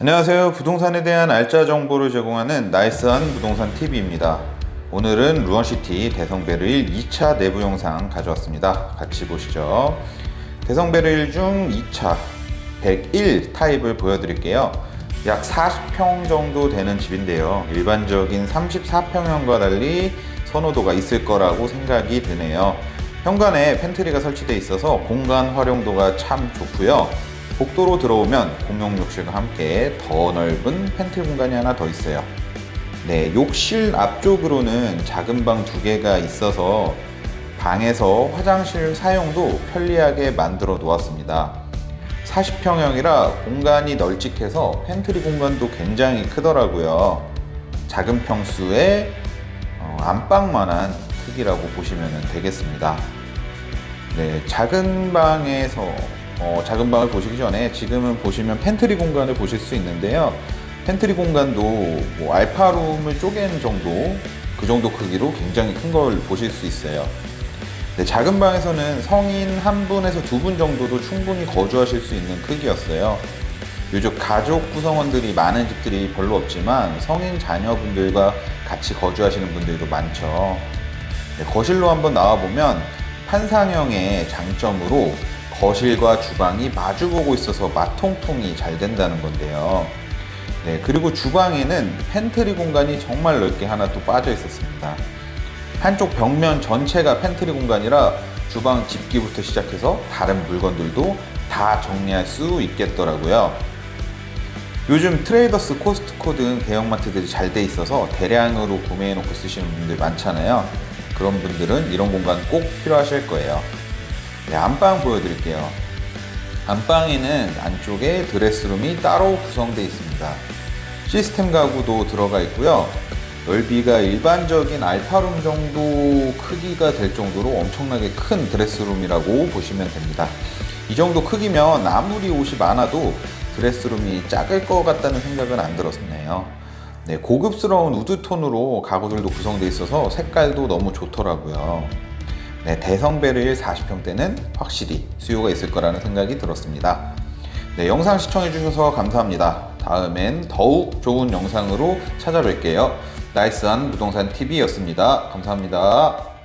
안녕하세요. 부동산에 대한 알짜 정보를 제공하는 나이스한 부동산 TV입니다. 오늘은 루언시티 대성베르일 2차 내부 영상 가져왔습니다. 같이 보시죠. 대성베르일 중 2차 101 타입을 보여드릴게요. 약 40평 정도 되는 집인데요. 일반적인 34평형과 달리 선호도가 있을 거라고 생각이 드네요. 현관에 팬트리가 설치되어 있어서 공간 활용도가 참 좋고요. 복도로 들어오면 공용 욕실과 함께 더 넓은 팬트리 공간이 하나 더 있어요. 네, 욕실 앞쪽으로는 작은 방 두 개가 있어서 방에서 화장실 사용도 편리하게 만들어 놓았습니다. 40평형이라 공간이 널찍해서 팬트리 공간도 굉장히 크더라고요. 작은 평수의 어, 안방만한 크기라고 보시면 되겠습니다. 네, 작은 방에서 어, 작은 방을 보시기 전에 지금은 보시면 팬트리 공간을 보실 수 있는데요. 팬트리 공간도 뭐 알파룸을 쪼갠 정도 그 정도 크기로 굉장히 큰 걸 보실 수 있어요. 네, 작은 방에서는 성인 한 분에서 두 분 정도도 충분히 거주하실 수 있는 크기였어요. 요즘 가족 구성원들이 많은 집들이 별로 없지만 성인 자녀분들과 같이 거주하시는 분들도 많죠. 네, 거실로 한번 나와보면 판상형의 장점으로 거실과 주방이 마주보고 있어서 마통통이 잘 된다는 건데요. 네, 그리고 주방에는 팬트리 공간이 정말 넓게 하나 또 빠져 있었습니다. 한쪽 벽면 전체가 팬트리 공간이라 주방 집기부터 시작해서 다른 물건들도 다 정리할 수 있겠더라고요. 요즘 트레이더스, 코스트코 등 대형마트들이 잘 돼 있어서 대량으로 구매해 놓고 쓰시는 분들 많잖아요. 그런 분들은 이런 공간 꼭 필요하실 거예요. 네, 안방 보여드릴게요. 안방에는 안쪽에 드레스룸이 따로 구성되어 있습니다. 시스템 가구도 들어가 있고요. 넓이가 일반적인 알파룸 정도 크기가 될 정도로 엄청나게 큰 드레스룸이라고 보시면 됩니다. 이 정도 크기면 아무리 옷이 많아도 드레스룸이 작을 것 같다는 생각은 안 들었네요. 네, 고급스러운 우드톤으로 가구들도 구성되어 있어서 색깔도 너무 좋더라고요. 네, 대성베르일 40평대는 확실히 수요가 있을 거라는 생각이 들었습니다. 네, 영상 시청해주셔서 감사합니다. 다음엔 더욱 좋은 영상으로 찾아뵐게요. 나이스한 부동산 TV였습니다. 감사합니다.